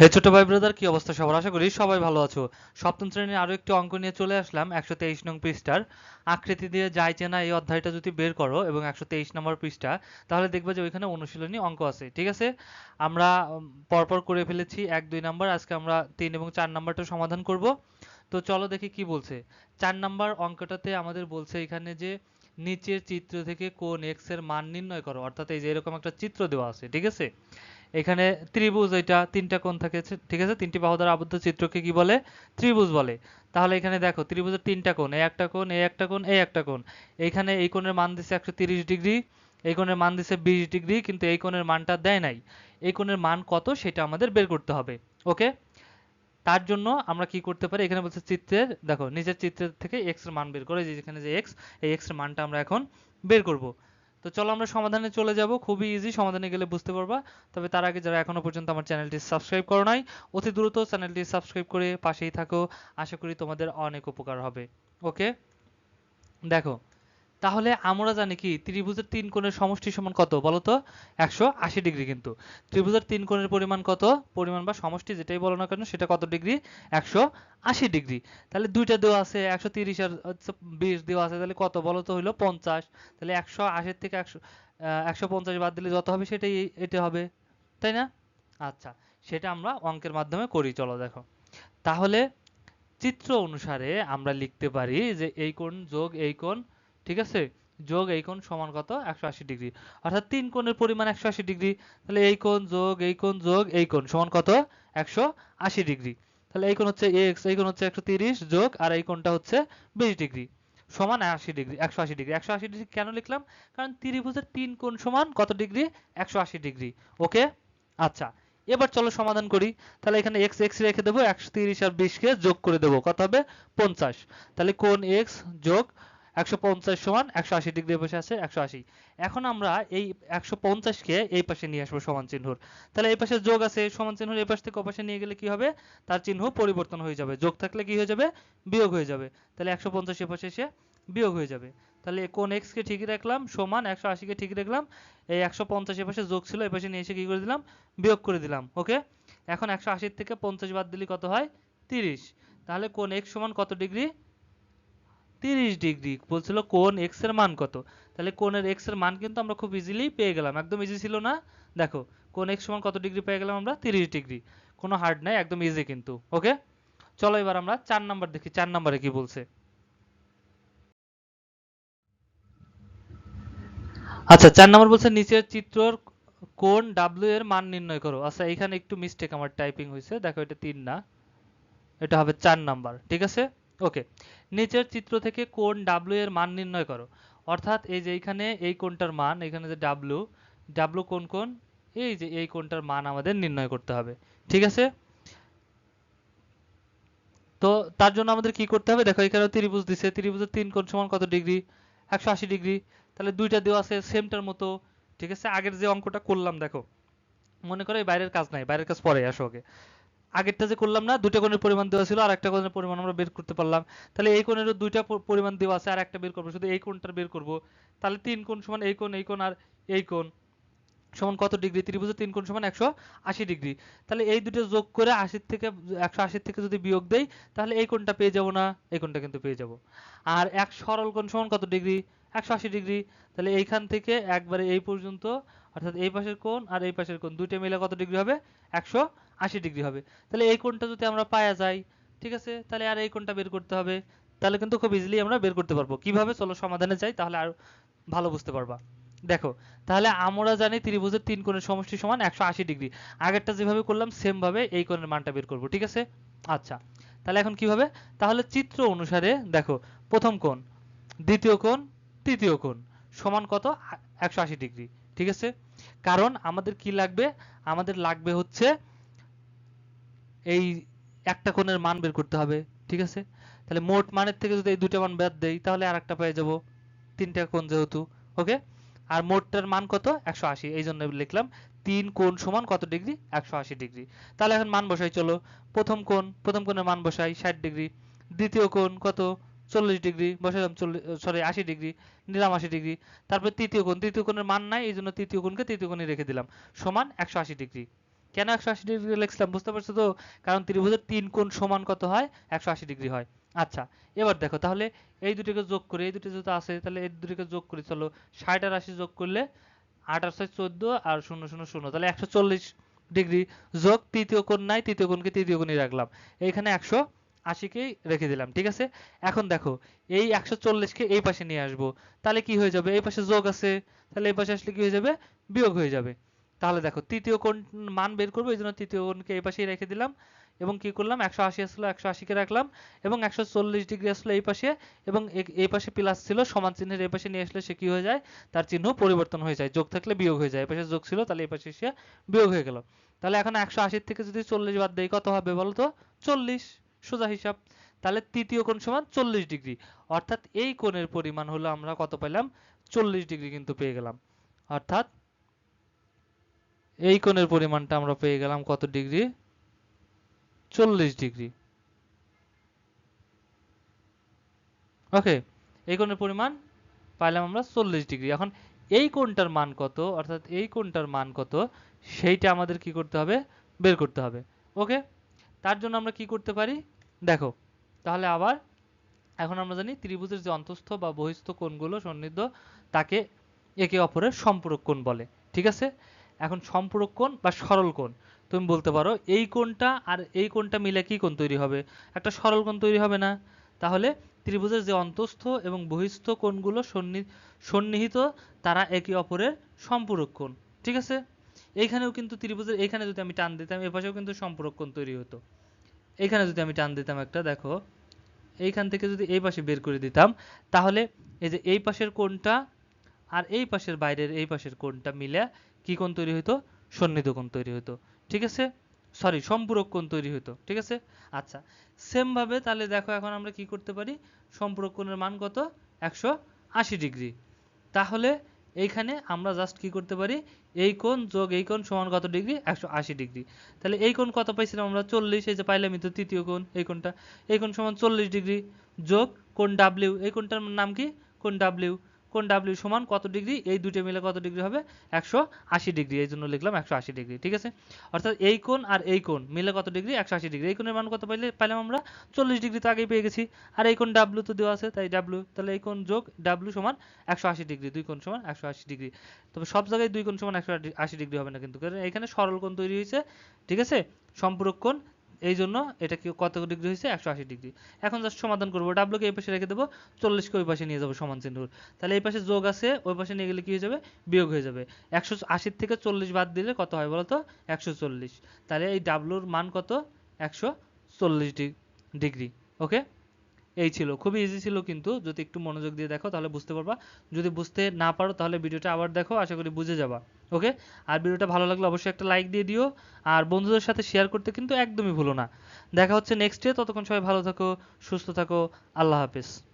হে ছোট ভাই ব্রাদার কি অবস্থা সবার? আশা করি সবাই ভালো আছো। সপ্তম শ্রেণির আরও একটি অঙ্ক নিয়ে চলে আসলাম, একশো তেইশ নং পৃষ্ঠার। আকৃতি দিয়ে যাই চেনা এই অধ্যায়টা যদি বের করো এবং একশো তেইশ নম্বর পৃষ্ঠা, তাহলে দেখবে যে ওইখানে অনুশীলনী অঙ্ক আছে, ঠিক আছে? আমরা পরপর করে ফেলেছি, এক, দুই নাম্বার, আজকে আমরা তিন এবং চার নাম্বারটা সমাধান করব। তো চলো দেখি কি বলছে। চার নাম্বার অঙ্কটাতে আমাদের বলছে এখানে যে নিচের চিত্র থেকে কোন এক্সের মান নির্ণয় করো, অর্থাৎ এই যে এরকম একটা চিত্র দেওয়া আছে, ঠিক আছে? এখানে ত্রিভুজ, এটা তিনটা কোণ থাকে ঠিক আছে? তিনটি বাহু দ্বারা আবদ্ধ চিত্রকে কি বলে? ত্রিভুজ বলে। তাহলে এখানে দেখো, ত্রিভুজের তিনটা কোণ এই একটা কোণ এই একটা কোণ এই একটা কোণ। এইখানে এই কোণের মান দিছে একশো ডিগ্রি, এই কোণের মান দিছে বিশ ডিগ্রি, কিন্তু এই কোণের মানটা দেয় নাই। এই কোণের মান কত সেটা আমাদের বের করতে হবে, ওকে? তার জন্য আমরা কি করতে পারি? এখানে বলছে চিত্রের, দেখো নিচের চিত্রের থেকে এক্সের মান বের করে, যে যেখানে যে এক্স এই এক্সের মানটা আমরা এখন বের করব। তো চলো আমরা সমাধানে চলে যাব। খুবই ইজি সমাধানে গেলে বুঝতে পারবা। তবে তার আগে যারা এখনও পর্যন্ত আমার চ্যানেলটি সাবস্ক্রাইব করো নাই, অতি দ্রুত চ্যানেলটি সাবস্ক্রাইব করে পাশেই থাকো। আশা করি তোমাদের অনেক উপকার হবে। ওকে দেখো তাহলে আমরা জানি কি, ত্রিভুজের তিন কোণের সমষ্টি সমান কত বলো তো একশো আশি ডিগ্রি কিন্তু। ত্রিভুজের তিন কোণের পরিমাণ কত? পরিমাণ বা সমষ্টি যেটাই বলো না কেন, সেটা কত ডিগ্রি? একশো আশি ডিগ্রি। তাহলে দুইটা দেওয়া আছে, একশো তিরিশ আর বিশ দেওয়া আছে, তাহলে কত বলো তো হইল? পঞ্চাশ। তাহলে একশো আশির থেকে একশো একশো পঞ্চাশ বাদ দিলে যত হবে সেটাই এটা হবে। তাই না? আচ্ছা সেটা আমরা অঙ্কের মাধ্যমে করি, চলো দেখো। তাহলে চিত্র অনুসারে আমরা লিখতে পারি যে এই কোণ যোগ এই কোণ ঠিক আছে? যোগ এই কোণ সমান কত? একশো আশি ডিগ্রি। অর্থাৎ তিন কোণের পরিমাণ একশো আশি ডিগ্রি। তাহলে এই কোণ যোগ, এই কোণ যোগ, এই কোণ সমান কত? একশো আশি ডিগ্রি। তাহলে এই কোণ হচ্ছে এক্স, এই কোণ হচ্ছে একশো তিরিশ যোগ, আর এই কোণটা হচ্ছে বিশ ডিগ্রি। সমান আশি ডিগ্রি, একশো আশি ডিগ্রি। একশো আশি ডিগ্রি কেন লিখলাম? কারণ ত্রিভুজের তিন কোণ সমান কত ডিগ্রি? একশো আশি ডিগ্রি। ওকে? আচ্ছা। এবার চলো সমাধান করি। তাহলে এখানে এক্স এক্স রেখে দেবো, একশো তিরিশ আর বিশকে যোগ করে দেবো। কত হবে? পঞ্চাশ। তাহলে কোণ এক্স যোগ একশো পঞ্চাশ সমান একশো আশি ডিগ্রি বসে আছে একশো আশি। এখন আমরা এই একশো পঞ্চাশকে এই পাশে নিয়ে আসব সমান চিহ্নর। তাহলে এই পাশে যোগ আছে, সমান চিহ্ন এই পাশ থেকে ও পাশে নিয়ে গেলে কি হবে? তার চিহ্ন পরিবর্তন হয়ে যাবে। যোগ থাকলে কি হয়ে যাবে? বিয়োগ হয়ে যাবে। তাহলে একশো পঞ্চাশ এ পাশে এসে বিয়োগ হয়ে যাবে। তাহলে কোন এক্স কে ঠিক রাখলাম? সমান একশো আশিকে ঠিক রাখলাম। এই একশো পঞ্চাশ পাশে যোগ ছিল এই পাশে নিয়ে এসে কি করে দিলাম? বিয়োগ করে দিলাম। ওকে? এখন একশো আশির থেকে পঞ্চাশ বাদ দিলে কত হয়? তিরিশ। তাহলে কোন এক্স সমান কত ডিগ্রি? তিরিশ ডিগ্রি। বলছিল কোন এক্সের মান কত? তাহলে কোণের এক্সের মান কিন্তু আমরা খুব ইজিলি পেয়ে গেলাম। একদম ইজি ছিল না? দেখো, কোন এক্স সমান কত ডিগ্রি পেয়ে গেলাম আমরা? তিরিশ ডিগ্রি। কোনো হার্ড নাই, একদম ইজি কিন্তু ওকে চলো এবার আমরা চার নাম্বার দেখি, চার নাম্বারে কি বলছে। আচ্ছা চার নম্বর বলছে, নিচের চিত্রর কোণ ডাব্লিউ এর মান নির্ণয় করো। আচ্ছা এখানে একটু মিস্টেক আমার টাইপিং হয়েছে দেখো, এটা তিন না। এটা হবে চার নাম্বার ঠিক আছে? ওকে নিচের চিত্র থেকে কোণ ডাব্লিউ এর মান নির্ণয় করো। অর্থাৎ এই যে এইখানে এই কোণটার মান, এখানে যে ডাব্লিউ ডাব্লিউ কোন কোণ, এই যে এই কোণটার মান আমাদের নির্ণয় করতে হবে। ঠিক আছে? তো তার জন্য আমাদের কি করতে হবে? দেখো এখানে ত্রিভুজ দিছে। ত্রিভুজের তিন কোণ সমান কত ডিগ্রি? একশো আশি ডিগ্রি। তাহলে দুইটা দেওয়া আছে সেমটার মতো। ঠিক আছে? আগের যে অঙ্কটা করলাম, দেখো। মনে করো এই বাইরের কাজ নাই, বাইরের কাজ পরে আসো ওকে আগেরটা যে করলাম না, দুইটা কোণের পরিমাণ দেওয়া ছিল আর একটা কোণের পরিমাণ আমরা বের করতে পারলাম। তাহলে এই কোণেরও দুইটা পরিমাণ দেওয়া আছে আর একটা বের করব। শুধু এই কোণটা বের করব? তাহলে তিন কোণ সমান এই কোণ এই কোণ আর এই কোণ সমান কত ডিগ্রি? ত্রিভুজের তিন কোণ সমান একশো আশি ডিগ্রি। তাহলে এই দুটো যোগ করে আশির থেকে, একশো আশির থেকে যদি বিয়োগ দেই, তাহলে এই কোণটা পেয়ে যাব না, এই কোণটা কিন্তু পেয়ে যাব। আর এক সরল কোণ সমান কত ডিগ্রি? একশো আশি ডিগ্রি। তাহলে এইখান থেকে একবারে এই পর্যন্ত, অর্থাৎ এই পাশের কোণ আর এই পাশের কোণ, দুইটা মিলে কত ডিগ্রি হবে? একশো আশি ডিগ্রি হবে। তাহলে এই কোণটা যদি আমরা পাওয়া যাই, ঠিক আছে? তাহলে আর এই কোণটা বের করতে হবে। তাহলে কিন্তু খুব ইজিলি আমরা বের করতে পারব। কীভাবে? চলো সমাধানে যাই, তাহলে আর ভালো বুঝতে পারবা। দেখো, তাহলে আমরা জানি ত্রিভুজের তিন কোণের সমষ্টি সমান একশো আশি ডিগ্রি। আগেরটা যেভাবে করলাম সেম ভাবে এই কোণের মানটা বের করব, ঠিক আছে? আচ্ছা তাহলে এখন কীভাবে? তাহলে চিত্র অনুসারে দেখো, প্রথম কোণ, দ্বিতীয় কোণ তৃতীয় কোণ সমান কত? একশো আশি ডিগ্রি। ঠিক আছে? কারণ আমাদের কি লাগবে? আমাদের লাগবে হচ্ছে এই একটা কোণের মান বের করতে হবে। ঠিক আছে? তাহলে মোট মানের থেকে যদি এই দুটো মান বাদ দেই, তাহলে আর একটা পেয়ে যাব। তিনটা কোণ যেহেতু। ওকে? আর মোটটার মান কত? একশো আশি। এই জন্য লিখলাম তিন কোণ সমান কত ডিগ্রি? একশো আশি ডিগ্রি। তাহলে এখন মান বসাই, চলো। প্রথম কোণ, প্রথম কোণের মান বসাই, ষাট ডিগ্রি। দ্বিতীয় কোণ কত? চল্লিশ ডিগ্রি বসালাম চল্লিশ সরি আশি ডিগ্রি, নিলাম আশি ডিগ্রি। তারপর তৃতীয় কোণ, তৃতীয় কোণের মান নাই এই জন্য তৃতীয় কোণকে তৃতীয় কোণে রেখে দিলাম। সমান একশো আশি ডিগ্রি। কেন একশো আশি ডিগ্রি লিখছিলাম, বুঝতে পারছ তো? কারণ ত্রিভুজের তিন কোণ সমান কত হয়? একশো আশি ডিগ্রি হয়। আচ্ছা এবার দেখো, তাহলে এই দুটোকে যোগ করে, এই দুটো যেহেতু আছে, তাহলে এই দুটোকে যোগ করি, চলো ষাট আর আশি যোগ করলে আট আর ছয় চোদ্দ আর শূন্য শূন্য শূন্য, তাহলে একশো চল্লিশ ডিগ্রি যোগ, তৃতীয় কোণ নাই, তৃতীয় কোণকে তৃতীয় কোণই রাখলাম। এইখানে একশো আশিকেই রেখে দিলাম, ঠিক আছে? এখন দেখো, এই একশো চল্লিশকে এই পাশে নিয়ে আসব। তাহলে কি হয়ে যাবে? এই পাশে যোগ আছে, তাহলে এই পাশে আসলে কি হয়ে যাবে? বিয়োগ হয়ে যাবে। তাহলে দেখো, তৃতীয় কোণ মান বের করব, এই জন্য তৃতীয় কোণকে এই পাশেই রেখে দিলাম। এবং কি করলাম? একশো আশি আসলো, একশো আশিকে রাখলাম। এবং একশো চল্লিশ ডিগ্রি আসলো এই পাশে, এবং এই পাশে প্লাস ছিল, সমান চিহ্নের এই পাশে নিয়ে আসলে সে কি হয়ে যায়? তার চিহ্ন পরিবর্তন হয়ে যায়। যোগ থাকলে বিয়োগ হয়ে যায়। এই পাশে যোগ ছিল, তাহলে এই পাশে সে বিয়োগ হয়ে গেল। তাহলে এখন একশো আশির থেকে যদি চল্লিশ বাদ দেয় কত হবে বলো তো চল্লিশ। সোজা হিসাব। তাহলে তৃতীয় কোণ সমান চল্লিশ ডিগ্রি। অর্থাৎ এই কোণের পরিমাণ হলো আমরা কত পেলাম? চল্লিশ ডিগ্রি কিন্তু পেয়ে গেলাম। অর্থাৎ এই কোণের পরিমাণটা আমরা পেয়ে গেলাম কত ডিগ্রি? চল্লিশ ডিগ্রি। ওকে এই কোণের পরিমাণ পাইলাম আমরা চল্লিশ ডিগ্রি। এখন এই কোণটার মান কত? অর্থাৎ এই কোণটার মান কত? সেইটা আমাদের কি করতে হবে? বের করতে হবে। ওকে তার জন্য আমরা কি করতে পারি? দেখো, তাহলে আবার এখন আমরা জানি ত্রিভুজের যে অন্তস্থ বা বহিস্থ কোণগুলো সন্নিধ্য, তাকে একে অপরের সম্পূরক কোণ বলে, ঠিক আছে? এখন সম্পূরক কোণ বা সরল কোণ, তুমি বলতে পারো এই কোণটা আর এই কোণটা মিলে কি কোণ তৈরি হবে? একটা সরল কোণ তৈরি হবে না। তাহলে ত্রিভুজের যে অন্তস্থ এবং বহিস্থ কোণগুলো সন্নি, সন্নিহিত, তারা একে অপরের সম্পূরক কোণ, ঠিক আছে? এইখানেও কিন্তু ত্রিভুজের এখানে যদি আমি টান দিতাম, এ পাশেও কিন্তু সম্পূরক তৈরি হতো। এইখানে যদি আমি টান দিতাম একটা, দেখো, এইখান থেকে যদি এই পাশে বের করে দিতাম, তাহলে এই যে এই পাশের কোণটা আর এই পাশের বাইরের এই পাশের কোণটা মিলে কি কোণ তৈরি হতো সন্নিহিত কোণ তৈরি হতো ঠিক আছে? সরি সম্পূরক কোণ তৈরি হতো ঠিক আছে? আচ্ছা সেম ভাবে তাহলে দেখো এখন আমরা কি করতে পারি? সম্পূরক কোণের মান কত? একশো আশি ডিগ্রি। তাহলে এইখানে আমরা জাস্ট কি করতে পারি? এই কোণ যোগ এই কোণ সমান কত ডিগ্রি? একশো আশি ডিগ্রি। তাহলে এই কোণ কত পাইছিলাম আমরা? চল্লিশ। এই যে পাইলামই তো তৃতীয় কোণ এই কোণটা। এই কোণ সমান চল্লিশ ডিগ্রি যোগ কোণ ডাব্লিউ এই কোণটার নাম কি? কোণ ডাব্লিউ কোণ ডাব্লিউ সমান কত ডিগ্রি? এই দুটো মিলে কত ডিগ্রি হবে? একশো আশি ডিগ্রি। এই জন্য লিখলাম একশো আশি ডিগ্রি, ঠিক আছে? অর্থাৎ এই কোণ আর এই কোণ মিলে কত ডিগ্রি? একশো আশি ডিগ্রি। এই কোণের মান কত পাইলে পাইলাম আমরা? চল্লিশ ডিগ্রি তো আগেই পেয়ে গেছি। আর এই কোণ ডাব্লিউ তো দেওয়া আছে, তাই ডাব্লিউ তাহলে এই কোণ যোগ ডাব্লিউ সমান একশো আশি ডিগ্রি। দুই কোণ সমান একশো আশি ডিগ্রি। তবে সব জায়গায় দুই কোণ সমান একশো আশি ডিগ্রি হবে না কিন্তু। কারণ এখানে সরল কোণ তৈরি হয়েছে, ঠিক আছে? সম্পূরক কোণ এই জন্য এটা কি কত ডিগ্রি হয়েছে? একশো আশি ডিগ্রি। এখন জাস্ট সমাধান করব। ডাব্লুকে এই পাশে রেখে দেবো। চল্লিশকে ওই পাশে নিয়ে যাব সমান চিহ্ন তাহলে এই পাশে যোগ আছে, ওই পাশে নিয়ে গেলে কি হয়ে যাবে? বিয়োগ হয়ে যাবে। একশো আশির থেকে চল্লিশ বাদ দিলে কত হয় বলো তো একশো চল্লিশ। তাহলে এই ডাব্লুর মান কত? একশো চল্লিশ ডিগ্রি। ওকে এই ছিল। খুবই ইজি ছিল কিন্তু, যদি একটু মনোযোগ দিয়ে দেখো তাহলে বুঝতে পারবা। যদি বুঝতে না পারো তাহলে ভিডিওটা আবার দেখো, আশা করি বুঝে যাবা। ওকে? আর ভিডিওটা ভালো লাগলে অবশ্যই একটা লাইক দিয়ে দিও। আর বন্ধুদের সাথে শেয়ার করতে কিন্তু একদমই ভুলো না। দেখা হচ্ছে নেক্সট ডে ততক্ষণ সবাই ভালো থাকো, সুস্থ থাকো। আল্লাহ হাফেজ।